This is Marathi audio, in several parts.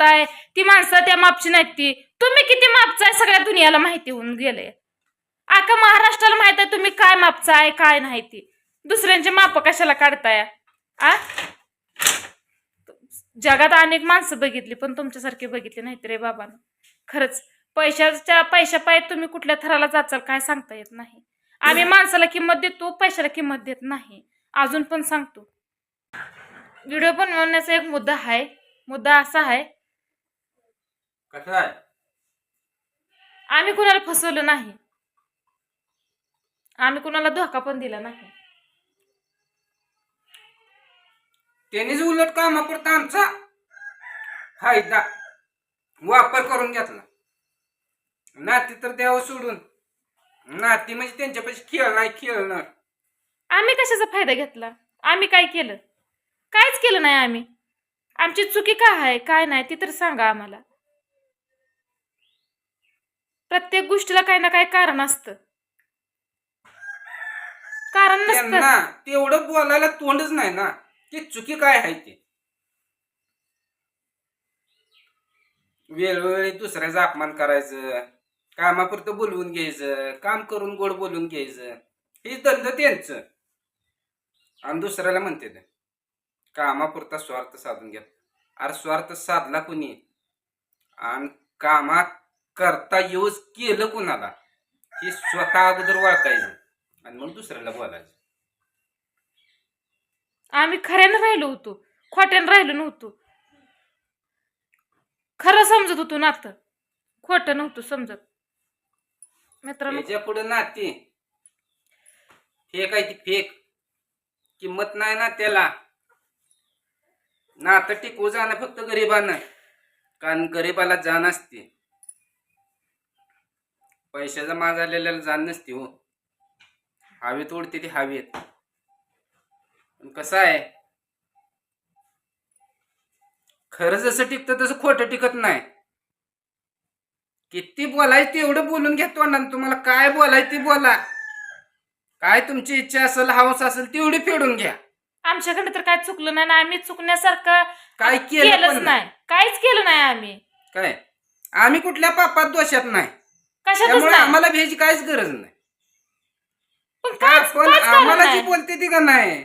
करताय ती माणसं त्या मापची नाहीत ती. तुम्ही किती मापचाय सगळ्या दुनियाला माहिती होऊन गेले आका महाराष्ट्राला माहीत आहे तुम्ही काय मापचाय काय नाही ती. दुसऱ्यांचे माप कशाला काढताय? आ? जगात अनेक माणसं बघितली पण तुमच्यासारखी बघितली नाहीत रे बाबानं. खरंच पैशाच्या पैशा पाय तुम्ही कुठल्या थराला जाचाल काय सांगता येत नाही. आम्ही माणसाला किंमत देतो पैशाला किंमत देत नाही. अजून पण सांगतो. व्हिडिओ बनवण्याचा एक मुद्दा आहे. मुद्दा असा आहे कसं आहे? आम्ही कुणाला फसवलं नाही. आम्ही कुणाला धोका पण दिला नाही. त्यांनीच उलट कामापुरता आमचा फायदा वापर करून घेतला. नाती तर द्यावं सोडून. नाती म्हणजे त्यांच्यापाशी खेळ नाही खेळणार. आम्ही कशाचा फायदा घेतला? आम्ही काय केलं? काहीच केलं नाही आम्ही. आमची चुकी काय आहे काय नाही ती तर सांगा आम्हाला. प्रत्येक गोष्टीला काही ना काही कारण असतं. कारण नसतं. तेवढं बोलायला तोंडच नाही ना ते चुकी काय आहे ते. वेळोवेळी दुसऱ्याचा अपमान करायचं कामापुरतं बोलवून घ्यायचं काम करून गोड बोलून घ्यायचं हे धंद त्यांचं. आणि दुसऱ्याला म्हणते ते कामापुरता स्वार्थ साधून घ्या. अरे स्वार्थ साधला कुणी? आणि कामात करता यूज केलं कुणाला? हे स्वतः अगोदर ओळखायचं. आणि मग दुसऱ्याला बोलायचं. आम्ही खऱ्यानं राहिलो होतो. खोट्यानं राहिलो नव्हतो. खरं समजत होतो नातं. खोटं नव्हतं समजत. मित्रांनो त्याच्या पुढे नाते. फेक आहे ती फेक. किंमत नाही ना त्याला. नातं टिकवू जाणं फक्त गरिबानं. कारण गरिबाला जाण असते. पैशाचा माज आलेल्याला जाण नसते हो. हवेत उडते ती हवेत पण कसं आहे? खरं जसं टिकतं तसं खोटं टिकत नाही. किती बोलायचं तेवढं बोलून घेतो ना तुम्हाला काय बोलायचं ते बोला. काय तुमची इच्छा असेल हौस असेल तेवढी फेडून घ्या. आमच्याकडे तर काय चुकलं नाही आणि आम्ही चुकण्यासारखं काय केलं केलंच पण नाही. काहीच केलं नाही आम्ही. काय? आम्ही कुठल्या पापात दोषात नाही. कशातच त्यामुळे नाही. आम्हाला भ्यायची काहीच गरज नाही. पण कारण आम्हाला जी नाही. बोलते ती का नाही?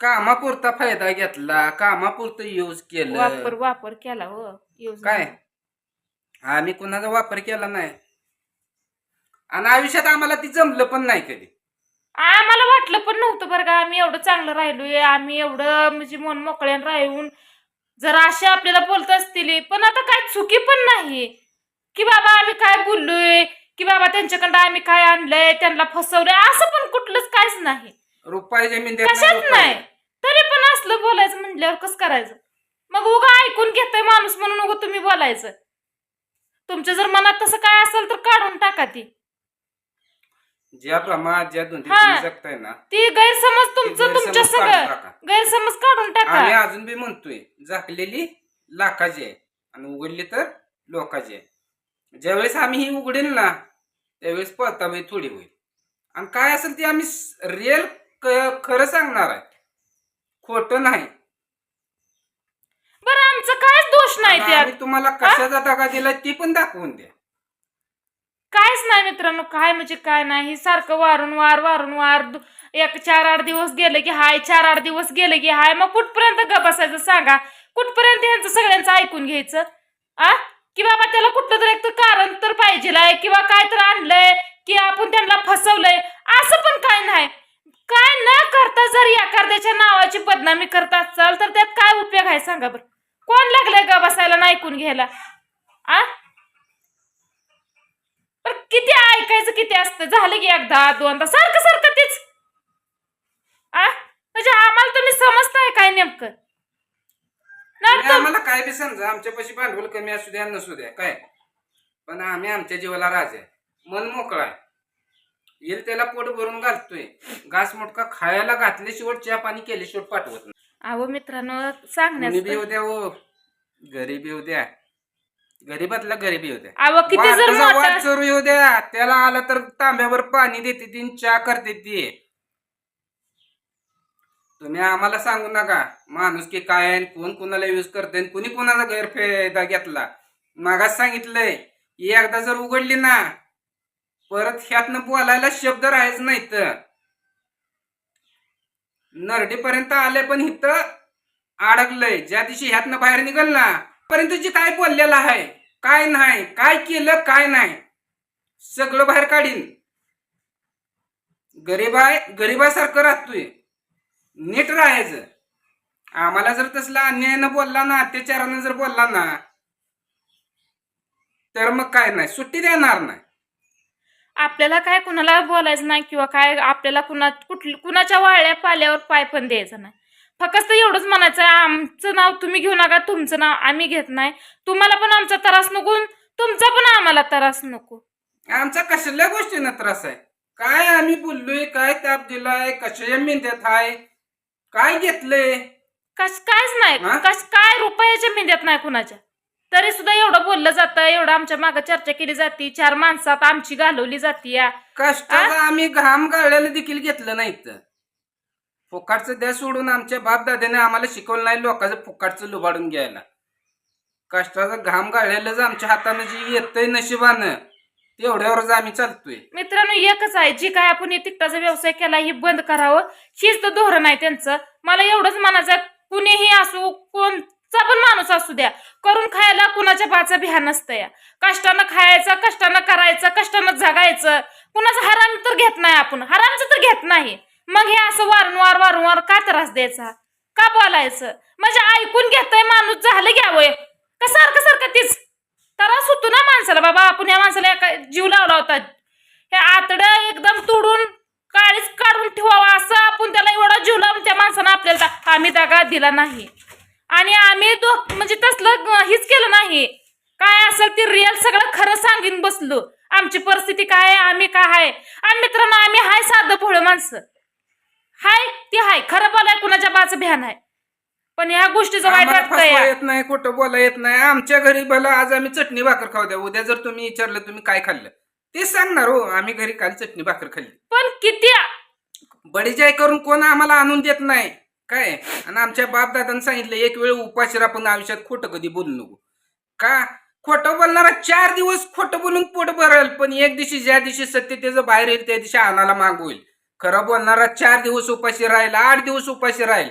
कामापुरता फायदा घेतला कामापुरतं यूज वापर केलं. वापर केला हो काय. आम्ही कुणाचा वापर केला नाही. आणि आयुष्यात आम्हाला ती जमलं पण नाही कधी. आम्हाला वाटलं पण नव्हतं बरं का आम्ही एवढं चांगलं राहिलोय आम्ही एवढं म्हणजे मन मोकळ्यानं राहून जर असे आपल्याला बोलत असतील पण आता काय चुकी पण नाही. की बाबा आम्ही काय बोललोय? की बाबा त्यांच्याकडं आम्ही काय आणलंय? त्यांना फसवलंय? असं पण कुठलंच काहीच नाही. रुपाय जमीन देत कशात रुपाई. नाही? तरी पण असलं बोलायचं म्हटल्यावर कसं करायचं? मग उगा ऐकून घेतोय माणूस म्हणून उगा तुम्ही बोलायचं. तुमच्या जर मनात तसं काय असेल तर काढून टाका ती. ज्या प्रमाणात ज्या धुंदीत हा. तुम्ही जगताय ना ती गैरसमज तुमचं गैरसमज तुमच्या काढून सगळं. टाका. गैरसमज काढून टाका. अजून बी म्हणतोय झाकलेली लाखाची आहे. आणि उघडली तर लोकाची आहे. ज्यावेळेस आम्ही ही उघडेल ना त्यावेळेस पळताबाई थोडी होईल. आणि काय असेल ते आम्ही रिअल खरं सांगणार आहे. खोटं नाही. बरं आमचं कायच दोष नाही आणि त्यात. आम्ही तुम्हाला कशाचा दगा दिला ती पण दाखवून द्या. कायच नाही मित्रांनो काय म्हणजे काय नाही. सारखं वारंवार वारंवार दु- एक चार आठ दिवस गेले की हाय चार आठ दिवस गेले की हाय. मग कुठपर्यंत ग बसायचं सांगा? कुठपर्यंत यांचं सगळ्यांचं ऐकून घ्यायचं? आ? की बाबा त्याला कुठलं तरी एक तर कारण तर पाहिजे किंवा काय तर आणलंय की आपण त्यांना फसवलंय असं पण काय नाही. काय न करता जर एखाद्याच्या नावाची बदनामी करत असाल तर त्यात काय उपयोग आहे सांगा बरं? कोण लागलंय ग बसायला ना ऐकून घ्यायला? आ? पण किती ऐकायचं किती असतं? झालं की एकदा दोनदा सारखं सारखं तेच आ म्हणजे आम्हाला तुम्ही समजताय काय नेमकं नाही आणि तर- आम्हाला काय बी समजा आमच्यापाशी भांडवल कमी असू द्या नसू द्या काय? पण आम्ही आमच्या जीवाला राज आहे. मन मोकळा आहे. येईल त्याला पोट भरून घालतोय. घास मोटका खायला घातले शेवट चहा पाणी केले शेवट पाठवत नाही. अहो मित्रांनो कोणी बी सांगण्यास येऊ द्या हो. गरीबी येऊ द्या. गरीबातला गरीबी येऊ द्या. अहो किती जर वाटचा वाट मोठा चोरू येऊ द्या. त्याला आला तर तांब्यावर पाणी देते ती आणि चहा करते ती. तुम्ही आम्हाला सांगू नका. माणूस की काय आहे कोण कुणाला यूज करते कुणी कुणाचा गैरफायदा घेतला. मागास सांगितलंय एकदा जर उघडली ना परत ह्यातनं बोलायला शब्द राहायच नाहीत नरडीपर्यंत आले पण इथं अडकलंय. ज्या दिवशी ह्यातनं बाहेर निघल ना पर्यंत जी काय बोललेलं आहे काय नाही काय केलं काय नाही सगळं बाहेर काढीन. गरीब आहे गरीबासारखं राहतोय. नीट राहायचं. आम्हाला जर तसला अन्यायानं बोलला ना अत्याचारानं जर बोलला ना तर मग काय नाही सुट्टी देणार नाही. आपल्याला काय कुणाला बोलायचं नाही किंवा काय आपल्याला कुणा कुठली कुणाच्या वाळ्या पाल्यावर पाय पण द्यायचं नाही. फक्त एवढंच म्हणायचं आहे, आमचं नाव तुम्ही घेऊ नका तुमचं नाव आम्ही घेत नाही. तुम्हाला पण आमचा त्रास नको तुमचा पण आम्हाला त्रास नको. आमचा कसल्या गोष्टीनं त्रास आहे? काय आम्ही बोललोय काय ताप दिलाय कशा मेंद्यात आहे? काय घेतलंय? कस कायच नाही? कस काय रुपयाच्या मेंद्यात नाही कुणाच्या? तरी सुद्धा एवढं बोललं जातं एवढं आमच्या मागे चर्चा केली जाते. चार माणसात आमची घालवली जाते या. कष्टाचा आम्ही घाम गाळलेलं देखील घेतलं नाही इथं. फुकाटचं द्या सोडून आमच्या बाप दाद्याने आम्हाला शिकवलं नाही लोकांचं फुकाटचं लुबाडून घ्यायला. कष्टाचा घाम गाळलेलंच आमच्या हातानं जी येतंय नशिबानं. तेवढ्यावरच आम्ही चालतोय. मित्रांनो एकच आहे जी काय आपण हे तिकटाचा व्यवसाय केला ही बंद करावं हीच तर धोरण आहे त्यांचं. मला एवढंच म्हणायचं कुणीही असू कोणचा पण माणूस असू द्या करून खायला कुणाच्या बाचा भ्या नसतं या कष्टानं खायचं कष्टानं करायचं कष्टानं जगायचं कुणाचं हराम तर घेत नाही आपण हरामचं तर घेत नाही. मग हे असं वारंवार वारंवार का त्रास द्यायचा? का बोलायचं? म्हणजे ऐकून घेतय माणूस झालं घ्यावं का सारखं सारखं तीच त्रास होतो ना माणसाला बाबा आपण या माणसाला एका जीव लावला होता. हे आतडं एकदम तोडून काळीच काढून ठेवावं असं आपण त्याला एवढा जीव लावून त्या माणसानं आपल्याला दा- आम्ही दगा दिला नाही. आणि आम्ही तो म्हणजे तसलं ग- हेच केलं नाही. काय असेल ते रिअल सगळं खरं सांगून बसलो. आमची परिस्थिती काय आहे आम्ही काय आहे? आणि मित्रांनो आम्ही हाय साधं भोळं माणसं. हाय ती हाय. खरं बोलाय कुणाच्या बाच भ्यान आहे? पण ह्या गोष्टीचं वाईट आम्हाला वाटतं फसवा या येत नाही खोटं बोला येत नाही. आमच्या घरी भला आज आम्ही चटणी भाकर खाऊ द्या. उद्या जर तुम्ही विचारलं तुम्ही काय खाल्लं? ते सांगणार हो आम्ही घरी काल चटणी भाकर खाल्ली. पण किती बडीजाय करून कोण आम्हाला आणून देत नाही? काय? आणि आमच्या बाप दादांनी सांगितलं एक वेळ उपाशी आपण आयुष्यात खोटं कधी बोलू नको. का? खोटं बोलणारा चार दिवस खोटं बोलून पोट भरेल पण एक दिवशी ज्या दिवशी सत्य त्याचं बाहेर येईल त्या दिवशी आणायला माग होईल. खरं बोलणारा चार दिवस उपाशी राहील आठ दिवस उपाशी राहील.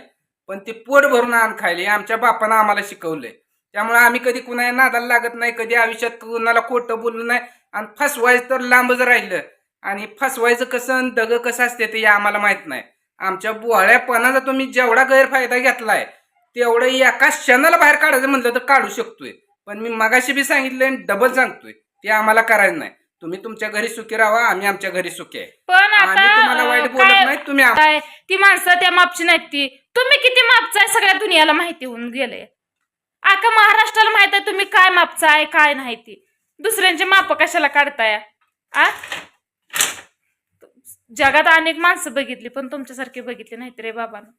पण ते पोट भरून आण खायले. आमच्या बापानं आम्हाला शिकवलंय. त्यामुळे आम्ही कधी कुणा नादाला लागत नाही कधी आयुष्यात कुणाला खोटं बोललो नाही. आणि फसवायचं तर लांबच राहिलं. आणि फसवायचं कसं दग कसं असते ते आम्हाला माहीत नाही. आमच्या बोहळ्यापणाचा तुम्ही जेवढा गैरफायदा घेतलाय तेवढं एका क्षणाला बाहेर काढायचं म्हटलं तर काढू शकतोय. पण मी मगाशी बी सांगितलंय आणि डबल सांगतोय. ते आम्हाला करायचं नाही. तुम्ही तुमच्या घरी सुखी राहा आम्ही आमच्या घरी सुखी आहे. पण आम्ही तुम्हाला आता वाईट अं, बोलत काय नाही तुम्ही आम- काय ती माणसं त्या मापची नाहीत ती. तुम्ही किती मापचा आहे सगळ्या दुनियाला माहिती होऊन गेले आका महाराष्ट्राला माहीत आहे तुम्ही काय मापचा आहे काय नाही ती. दुसऱ्यांचे माप कशाला काढताय? आ? जगात अनेक माणसं बघितली पण तुमच्यासारखी बघितली नाहीत रे बाबांनो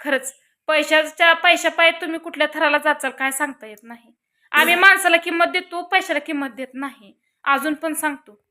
खरंच पैशाच्या पैशा पायत तुम्ही कुठल्या थराला जाचाल काय सांगता येत नाही. आम्ही माणसाला किंमत देतो पैशाला किंमत देत नाही. अजून पण सांगतो.